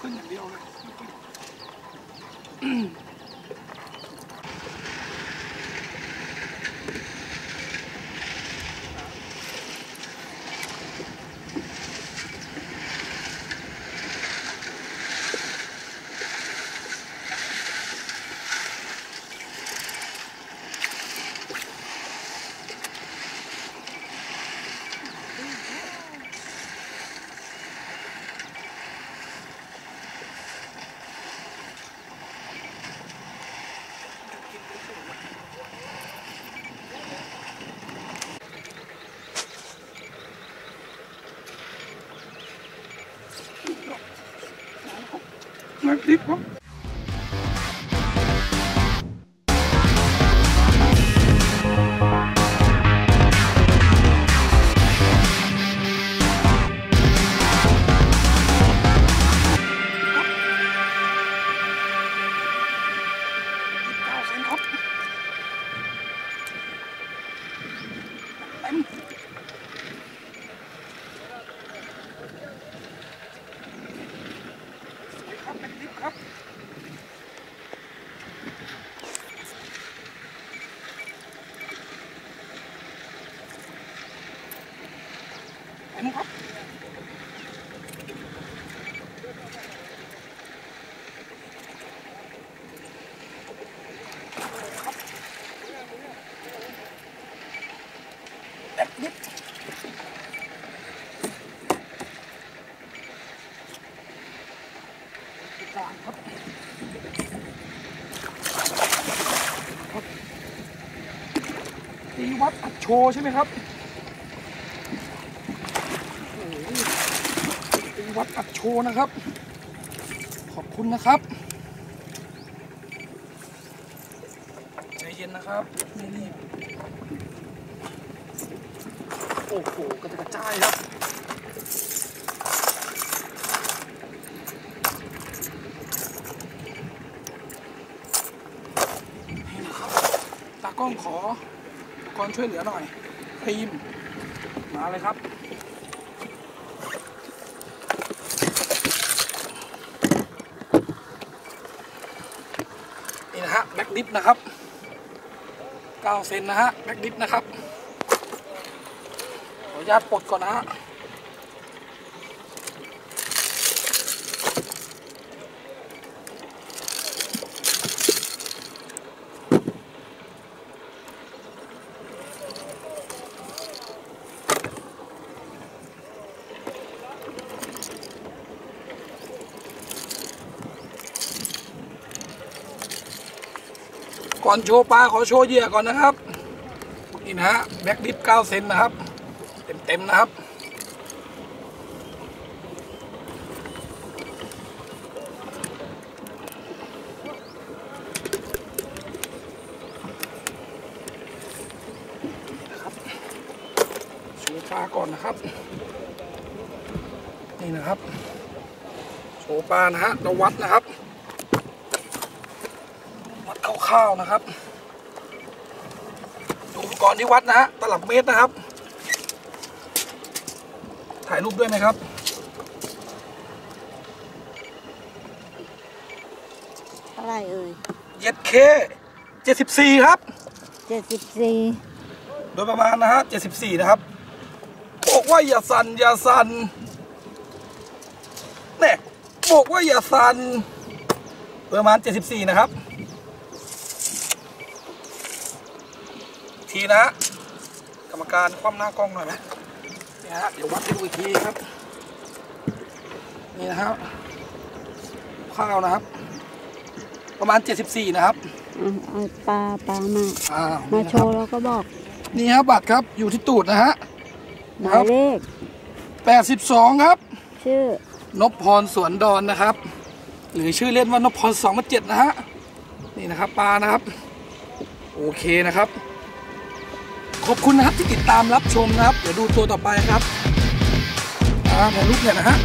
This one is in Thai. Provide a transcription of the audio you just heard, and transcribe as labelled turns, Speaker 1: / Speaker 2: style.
Speaker 1: ขึ้นอย่าง เดี มึงครับการครับตีวัดอัดโชว์ใช่ไหมครับ โอ้โหตี วัดอัดโชว์นะครับ ขอบคุณนะครับใจเย็นนะครับไม่รีบโอ้โหกระจกระจายครับนี่นะครับตากล้องขออุปกรณ์ช่วยเหลือหน่อยทีมมาเลยครับ นะฮะแบ็กดิฟนะครับ9เซนนะฮะแบ็กดิฟนะครับขออนุญาตปลดก่อนนะฮะ ก่อนโชว์ปลาขอโชว์เหยื่อก่อนนะครับนี่นะฮะแบ็กดิฟ9เซนนะครับ เต็มๆนะครับนะครับโชว์ปลาก่อนนะครับ นี่นะครับโชว์ปลานะฮะเราวัดนะครับ วัดคร่าวๆนะครับ ดูอุปกรณ์ที่วัดนะฮะตลับเมตรนะครับ ถ่ายรูปด้วยนะครับ
Speaker 2: เท่าไหรเอ่ย
Speaker 1: เย็ดเค74ครับ
Speaker 2: เจ็ดสิบสี่
Speaker 1: โดยประมาณนะฮะ74นะครับบอกว่าอย่าสั่นอย่าสั่นเนี่ยบอกว่าอย่าสั่นโดยประมาณ74นะครับ ทีนะฮะกรรมการคว่ำหน้ากล้องหน่อยไหมเนี่ยฮะเดี๋ยววัดให้ดูอีกทีครับ นี่นะครับ ข้าวนะครับ ประมาณ 74 นะครับ
Speaker 2: อะเอาปลาปลามา
Speaker 1: อ่า
Speaker 2: มา
Speaker 1: นี่นะ
Speaker 2: โช
Speaker 1: ครับ
Speaker 2: ว์แล้วก็บอก
Speaker 1: นี่ครับบัตรครับอยู่ที่ตูดนะฮะ
Speaker 2: หมายเลข
Speaker 1: 82 ครับ
Speaker 2: ชื่อ
Speaker 1: นพพรสวนดอนนะครับ หรือชื่อเล่นว่านพพรสองเจ็ดนะฮะนี่นะครับปลานะครับ โอเคนะครับ ขอบคุณนะครับที่ติดตามรับชมนะครับ เดี๋ยวดูตัวต่อไปครับอ่าถ่ายรูปเนี่ยนะฮะ